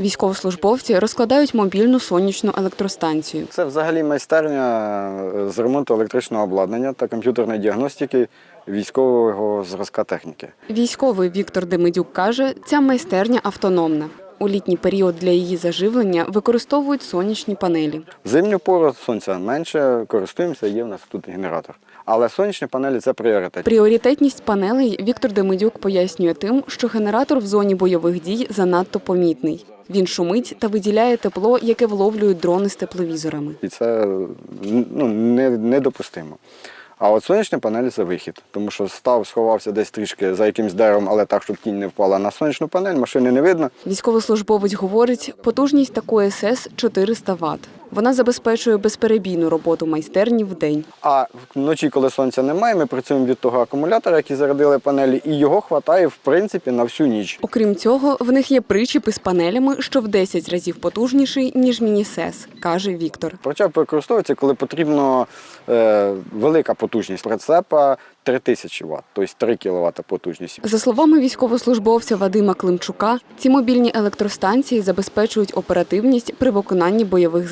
Військовослужбовці розкладають мобільну сонячну електростанцію. Це взагалі майстерня е, з ремонту електричного обладнання та комп'ютерної діагностики військового зразка техніки. Військовий Віктор Демидюк каже, ця майстерня автономна. У літній період для її заживлення використовують сонячні панелі. Зимню пору сонця менше, користуємося, є в нас тут генератор. Але сонячні панелі це пріоритет. Пріоритетність панелей Віктор Демидюк пояснює тим, що генератор в зоні бойових дій занадто помітний. Він шумить та виділяє тепло, яке вловлюють дрони з тепловізорами. І це ну, не, недопустимо. А от сонячні панелі це вихід, тому що став, сховався десь трішки за якимсь деревом, але так, щоб тінь не впала на сонячну панель, машини не видно. Військовослужбовець говорить, потужність такої СС 400 Вт. Вона забезпечує безперебійну роботу майстерні в день. А вночі, коли сонця немає, ми працюємо від того акумулятора, який зарядили панелі, і його хватає в принципі на всю ніч. Окрім цього, в них є причіпи з панелями, що в 10 разів потужніший, ніж міні-сес, каже Віктор. Причеп використовується, коли потрібно е, велика потужність прицепа 3000 Вт, тобто 3 кВт потужність. За словами військовослужбовця Вадима Климчука, ці мобільні електростанції забезпечують оперативність при виконанні бойових